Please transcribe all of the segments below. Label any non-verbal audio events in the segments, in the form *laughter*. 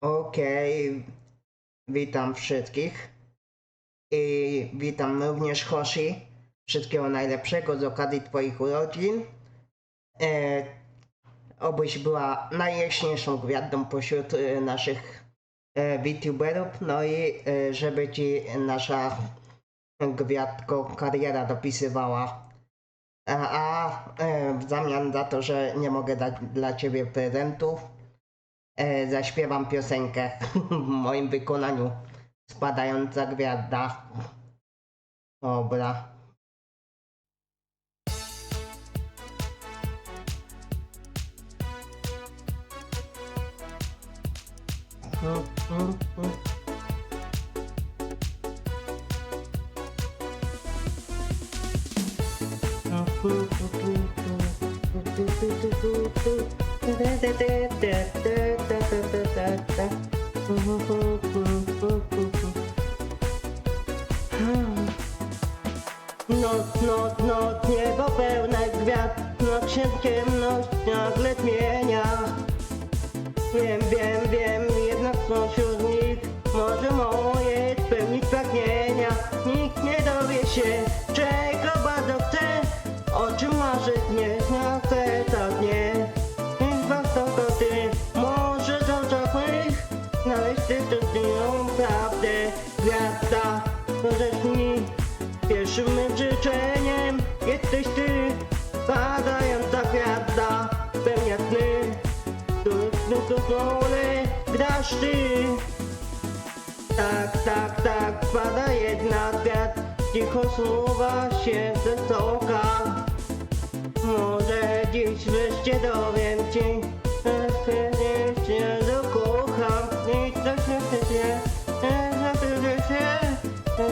Okej, witam wszystkich i witam również Hoshi. Wszystkiego najlepszego z okazji Twoich urodzin. E, obyś była najjaśniejszą gwiazdą pośród e, naszych e, VTuberów, no i e, żeby Ci nasza gwiazdko kariera dopisywała. A, a e, w zamian za to, że nie mogę dać dla Ciebie prezentów, e, zaśpiewam piosenkę *laughs* w moim wykonaniu Spadająca Gwiazda. Dobra. *laughs* Noc, noc, noc, niebo pełne gwiazd. Noc się ciemność nagle zmienia. Wiem, wiem, wiem, jednak spośród nich. Może moje spełnić pragnienia. Nikt nie dowie się, Szczęśliwą prawdę Gwiazda, mi Pierwszym mym życzeniem jesteś ty Padająca gwiazda, spełnia sny Których znów rolę grasz ty. Tak, tak, tak, pada jedna gwiazd. Cicho słowa się ze soka Może dziś wreszcie dowiem ci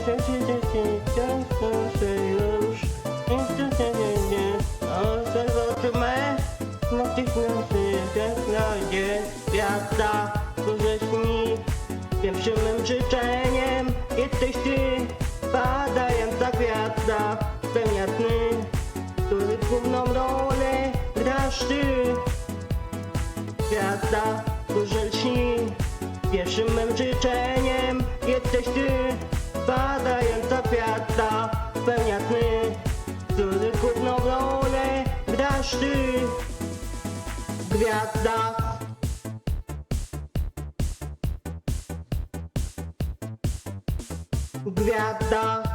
Się dzieci Proszę już co się dzieje A se zobaczymy Natychmiast się znajdzie Gwiazda Duże śni Pierwszym mym życzeniem Jesteś ty Padająca gwiazda Spełnia sny Których główną rolę grasz ty Gwiazda, duże śni Pierwszym mym życzeniem jesteś ty Padająca gwiazda, spełnia sny Których główną rolę grasz ty Gwiazda. Gwiazda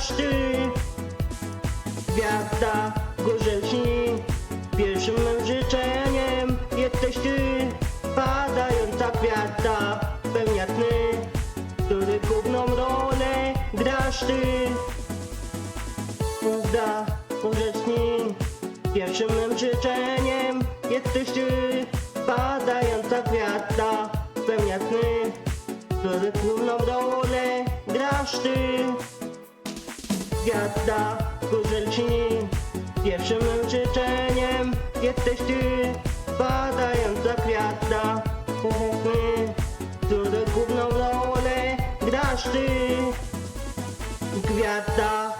grasz ty Gwiazda górze śni Pierwszym mym życzeniem Jesteś ty Padająca gwiazda Spełnia sny Który główną rolę grasz ty. Gwiazda górze śni Pierwszym mym życzeniem Jesteś ty Padająca gwiazda Spełnia sny Który główną rolę grasz ty Gwiazda śni Pierwszym mym życzeniem Jesteś ty Padająca gwiazda Sny Który główną rolę grasz ty. Gwiazda